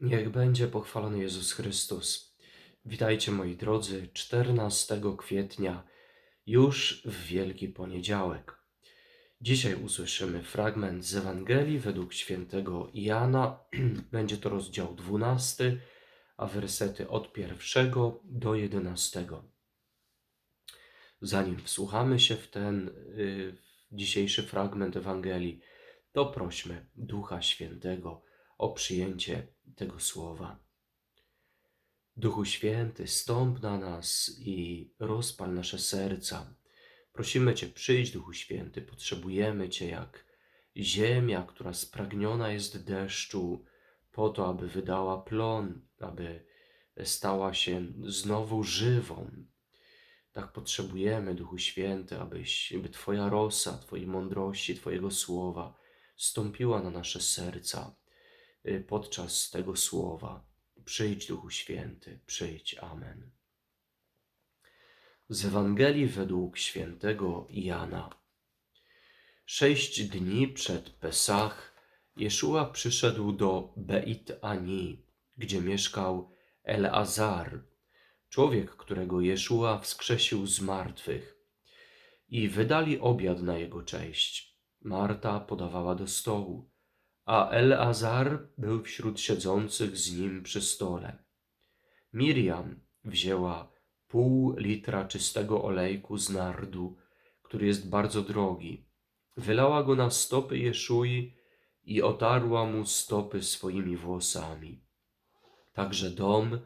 Niech będzie pochwalony Jezus Chrystus. Witajcie moi drodzy, 14 kwietnia, już w Wielki Poniedziałek. Dzisiaj usłyszymy fragment z Ewangelii według świętego Jana. Będzie to rozdział 12, a wersety od pierwszego do 11. Zanim wsłuchamy się w ten y, dzisiejszy fragment Ewangelii, to prośmy Ducha Świętego o przyjęcie tego słowa. Duchu Święty, stąp na nas i rozpal nasze serca. Prosimy Cię, przyjdź, Duchu Święty, potrzebujemy Cię jak ziemia, która spragniona jest deszczu, po to, aby wydała plon, aby stała się znowu żywą. Tak potrzebujemy, Duchu Święty, abyś, aby Twoja rosa, Twojej mądrości, Twojego słowa stąpiła na nasze serca podczas tego słowa. Przyjdź, Duchu Święty, przyjdź. Amen. Z Ewangelii według świętego Jana. Sześć dni przed Pesach Jeszua przyszedł do Beit Ani, gdzie mieszkał Eleazar, człowiek, którego Jeszua wskrzesił z martwych. I wydali obiad na jego cześć. Marta podawała do stołu, a Eleazar był wśród siedzących z nim przy stole. Miriam wzięła pół litra czystego olejku z nardu, który jest bardzo drogi. Wylała go na stopy Jeszui i otarła mu stopy swoimi włosami. Także dom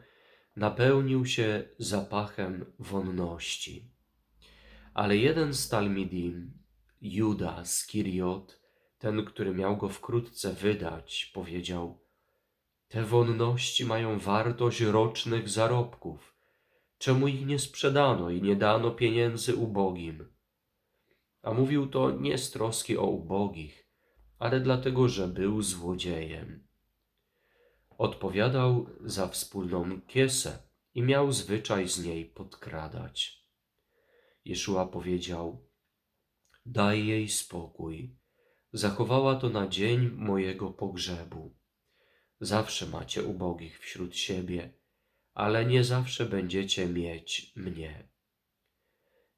napełnił się zapachem wonności. Ale jeden z Talmidim, Juda z Kiriot, ten, który miał go wkrótce wydać, powiedział: Te wonności mają wartość rocznych zarobków. Czemu ich nie sprzedano i nie dano pieniędzy ubogim? A mówił to nie z troski o ubogich, ale dlatego, że był złodziejem. Odpowiadał za wspólną kiesę i miał zwyczaj z niej podkradać. Jeszua powiedział: Daj jej spokój. Zachowała to na dzień mojego pogrzebu. Zawsze macie ubogich wśród siebie, ale nie zawsze będziecie mieć mnie.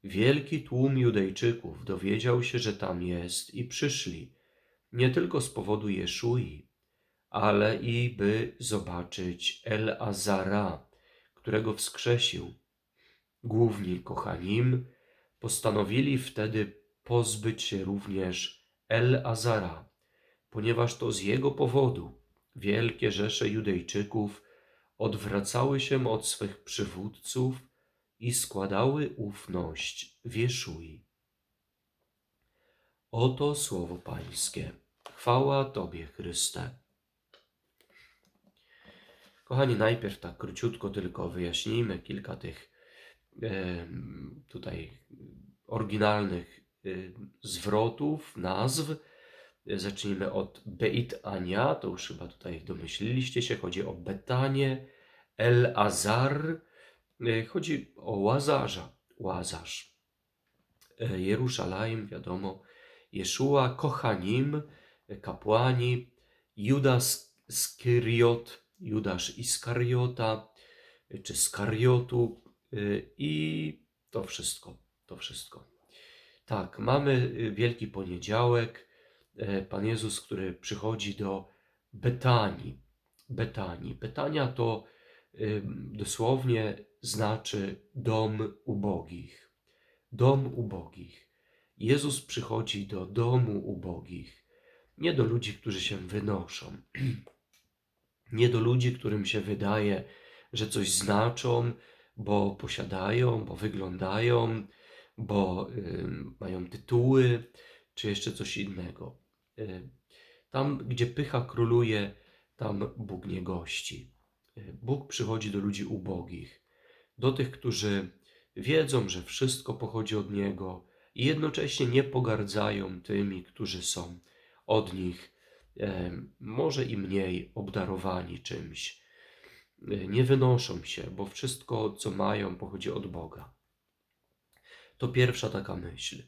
Wielki tłum Judejczyków dowiedział się, że tam jest i przyszli, nie tylko z powodu Jeszui, ale i by zobaczyć El Azara, którego wskrzesił. Główni kochanim postanowili wtedy pozbyć się również El Azara, ponieważ to z jego powodu wielkie rzesze Judejczyków odwracały się od swych przywódców i składały ufność w Jeszui. Oto słowo Pańskie. Chwała Tobie, Chryste. Kochani, najpierw tak króciutko tylko wyjaśnijmy kilka tych e, tutaj oryginalnych zwrotów, nazw. Zacznijmy od Beit Ania, to już chyba tutaj domyśliliście się, chodzi o Betanie, El Azar, e, chodzi o Łazarza, Łazarz. E, Jeruszalaim, wiadomo, Jeszua, Kochanim, kapłani, Judas Skyriot, Judasz Iskariota, czy Skariotu y, i to wszystko, to wszystko. Tak, mamy y, Wielki Poniedziałek, y, Pan Jezus, który przychodzi do Betanii. Betanii. Betania to dosłownie znaczy dom ubogich. Dom ubogich. Jezus przychodzi do domu ubogich, nie do ludzi, którzy się wynoszą, nie do ludzi, którym się wydaje, że coś znaczą, bo posiadają, bo wyglądają, bo y, mają tytuły, czy jeszcze coś innego. Y, tam, gdzie pycha króluje, tam Bóg nie gości. Y, Bóg przychodzi do ludzi ubogich, do tych, którzy wiedzą, że wszystko pochodzi od Niego i jednocześnie nie pogardzają tymi, którzy są od nich może i mniej obdarowani czymś. E, nie wynoszą się, bo wszystko, co mają, pochodzi od Boga. To pierwsza taka myśl.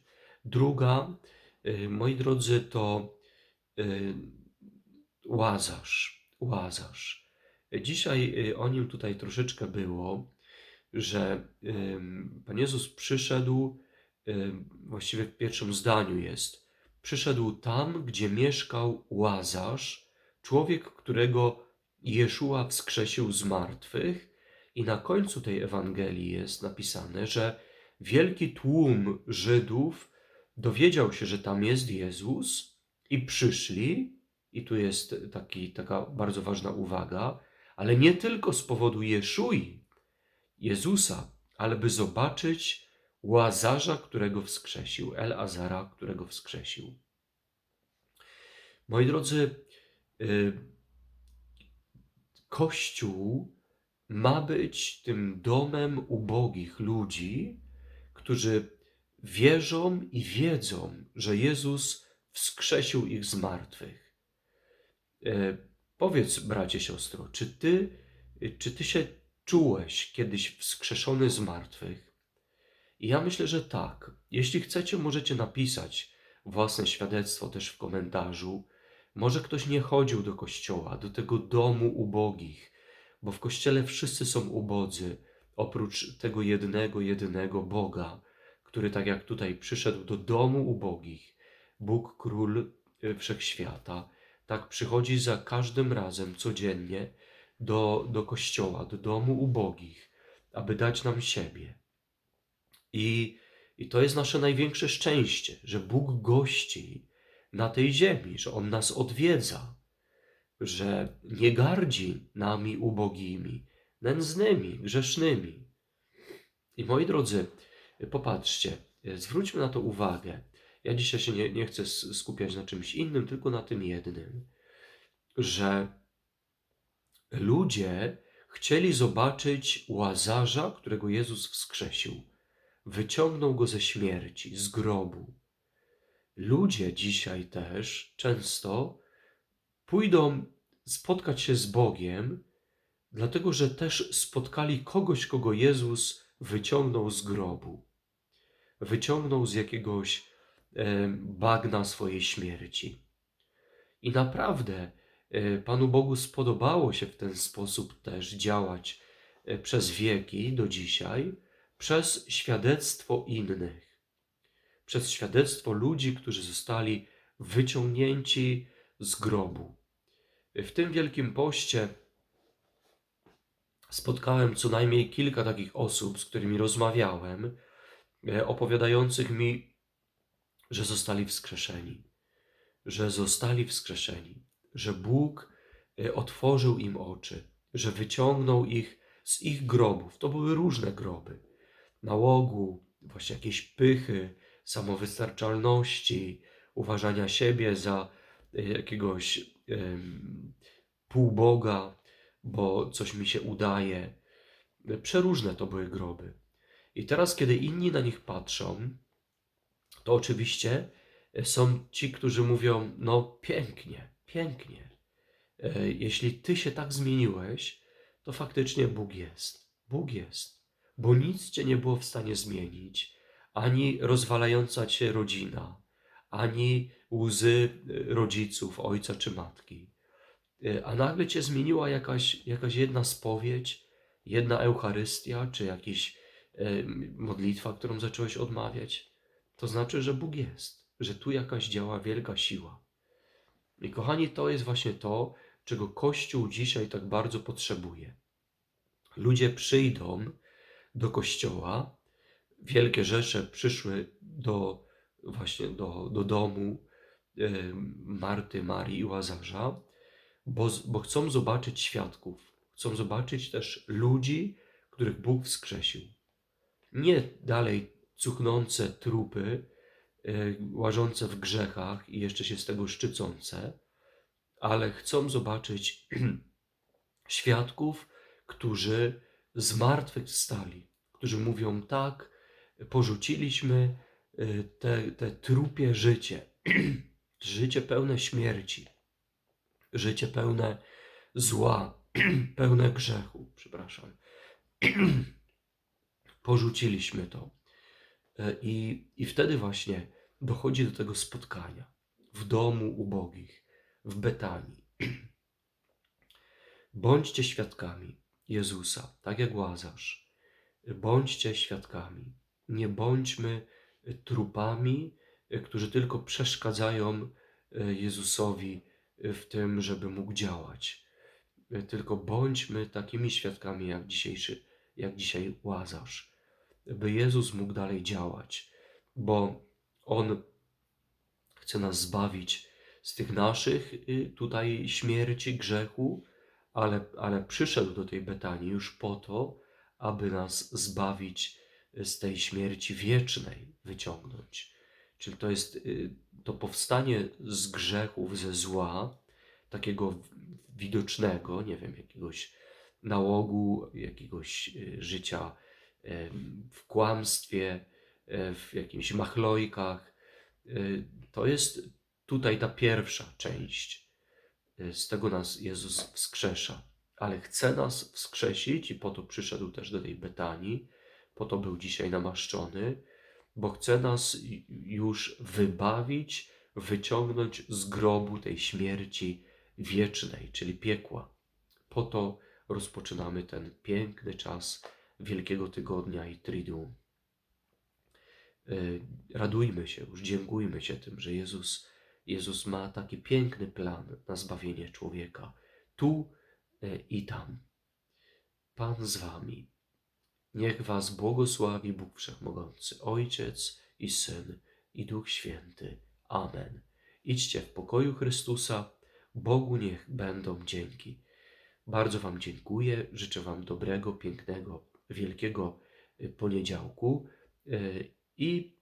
Druga, e, moi drodzy, to e, łazarz. Łazarz. Dzisiaj y, o nim tutaj troszeczkę było, że Pan Jezus przyszedł, właściwie w pierwszym zdaniu jest, przyszedł tam, gdzie mieszkał Łazarz, człowiek, którego Jeszua wskrzesił z martwych, i na końcu tej Ewangelii jest napisane, że wielki tłum Żydów dowiedział się, że tam jest Jezus i przyszli, i tu jest taki, taka bardzo ważna uwaga, ale nie tylko z powodu Jeszui, Jezusa, ale by zobaczyć Łazarza, którego wskrzesił, El Azara, którego wskrzesił. Moi drodzy, y, Kościół ma być tym domem ubogich ludzi, którzy wierzą i wiedzą, że Jezus wskrzesił ich z martwych. E, powiedz, bracie, siostro, czy ty, czy ty się czułeś kiedyś wskrzeszony z martwych? I ja myślę, że tak. Jeśli chcecie, możecie napisać własne świadectwo też w komentarzu. Może ktoś nie chodził do kościoła, do tego domu ubogich, bo w kościele wszyscy są ubodzy, oprócz tego jednego, jedynego Boga, który tak jak tutaj przyszedł do domu ubogich, Bóg Król y, Wszechświata, tak przychodzi za każdym razem codziennie do, do kościoła, do domu ubogich, aby dać nam siebie. I, I to jest nasze największe szczęście, że Bóg gości na tej ziemi, że On nas odwiedza, że nie gardzi nami ubogimi, nędznymi, grzesznymi. I moi drodzy, popatrzcie, zwróćmy na to uwagę. Ja dzisiaj się nie, nie chcę skupiać na czymś innym, tylko na tym jednym, że ludzie chcieli zobaczyć łazarza, którego Jezus wskrzesił. Wyciągnął go ze śmierci, z grobu. Ludzie dzisiaj też często pójdą spotkać się z Bogiem, dlatego że też spotkali kogoś, kogo Jezus wyciągnął z grobu, wyciągnął z jakiegoś e, bagna swojej śmierci. I naprawdę e, Panu Bogu spodobało się w ten sposób też działać e, przez wieki do dzisiaj, przez świadectwo innych, przez świadectwo ludzi, którzy zostali wyciągnięci z grobu. W tym Wielkim Poście spotkałem co najmniej kilka takich osób, z którymi rozmawiałem, e, opowiadających mi, że zostali wskrzeszeni, że zostali wskrzeszeni, że Bóg e, otworzył im oczy, że wyciągnął ich z ich grobów. To były różne groby. Nałogu, właśnie jakieś pychy, samowystarczalności, uważania siebie za e, jakiegoś półboga, bo coś mi się udaje. Przeróżne to były groby. I teraz, kiedy inni na nich patrzą, to oczywiście są ci, którzy mówią: No, pięknie, pięknie. E, jeśli ty się tak zmieniłeś, to faktycznie Bóg jest. Bóg jest. Bo nic cię nie było w stanie zmienić, ani rozwalająca cię rodzina, ani łzy rodziców, ojca czy matki. E, a nagle cię zmieniła jakaś, jakaś jedna spowiedź, jedna Eucharystia, czy jakaś e, modlitwa, którą zacząłeś odmawiać, to znaczy, że Bóg jest, że tu jakaś działa wielka siła. I kochani, to jest właśnie to, czego Kościół dzisiaj tak bardzo potrzebuje. Ludzie przyjdą do Kościoła, wielkie rzesze przyszły do, właśnie do, do domu e, Marty, Marii i Łazarza, bo, bo chcą zobaczyć świadków, chcą zobaczyć też ludzi, których Bóg wskrzesił. Nie dalej cuchnące trupy, yy, łażące w grzechach i jeszcze się z tego szczycące, ale chcą zobaczyć świadków, którzy z martwych wstali, którzy mówią tak, porzuciliśmy e, te, te trupie życie, życie pełne śmierci życie pełne zła, pełne grzechu, przepraszam. Porzuciliśmy to. E, I, I wtedy właśnie dochodzi do tego spotkania w domu ubogich, w Betanii. Bądźcie świadkami Jezusa, tak jak Łazarz. Bądźcie świadkami. Nie bądźmy trupami, którzy tylko przeszkadzają Jezusowi w tym, żeby mógł działać. Tylko bądźmy takimi świadkami jak dzisiejszy, jak dzisiaj Łazarz, by Jezus mógł dalej działać, bo On chce nas zbawić z tych naszych y, tutaj śmierci, grzechu, ale, ale przyszedł do tej Betanii już po to, aby nas zbawić z tej śmierci wiecznej, wyciągnąć. Czyli to jest y, to powstanie z grzechów, ze zła, takiego widocznego, nie wiem, jakiegoś nałogu, jakiegoś y, życia w kłamstwie, e, w jakimś machlojkach. Y, to jest tutaj ta pierwsza część. Z tego nas Jezus wskrzesza, ale chce nas wskrzesić i po to przyszedł też do tej Betanii, po to był dzisiaj namaszczony, bo chce nas już wybawić, wyciągnąć z grobu tej śmierci wiecznej, czyli piekła. Po to rozpoczynamy ten piękny czas Wielkiego Tygodnia i Triduum. Y, radujmy się, już dziękujmy się tym, że Jezus, Jezus ma taki piękny plan na zbawienie człowieka, tu y, i tam. Pan z wami. Niech was błogosławi Bóg Wszechmogący, Ojciec i Syn i Duch Święty. Amen. Idźcie w pokoju Chrystusa, Bogu niech będą dzięki. Bardzo Wam dziękuję, życzę Wam dobrego, pięknego, wielkiego y, poniedziałku i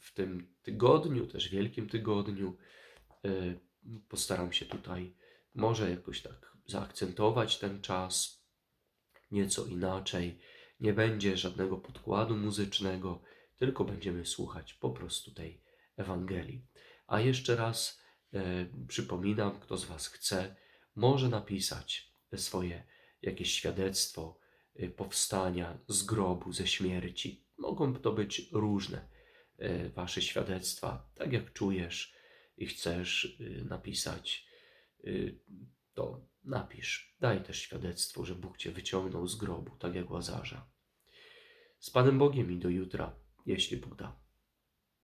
w tym tygodniu, też wielkim tygodniu, postaram się tutaj może jakoś tak zaakcentować ten czas nieco inaczej. Nie będzie żadnego podkładu muzycznego, tylko będziemy słuchać po prostu tej Ewangelii. A jeszcze raz e, przypominam, kto z Was chce, może napisać swoje jakieś świadectwo e, powstania z grobu, ze śmierci Mogą to być różne e, Wasze świadectwa, tak jak czujesz i chcesz y, napisać, y, to napisz. Daj też świadectwo, że Bóg Cię wyciągnął z grobu, tak jak Łazarza. Z Panem Bogiem i do jutra, jeśli Bóg da.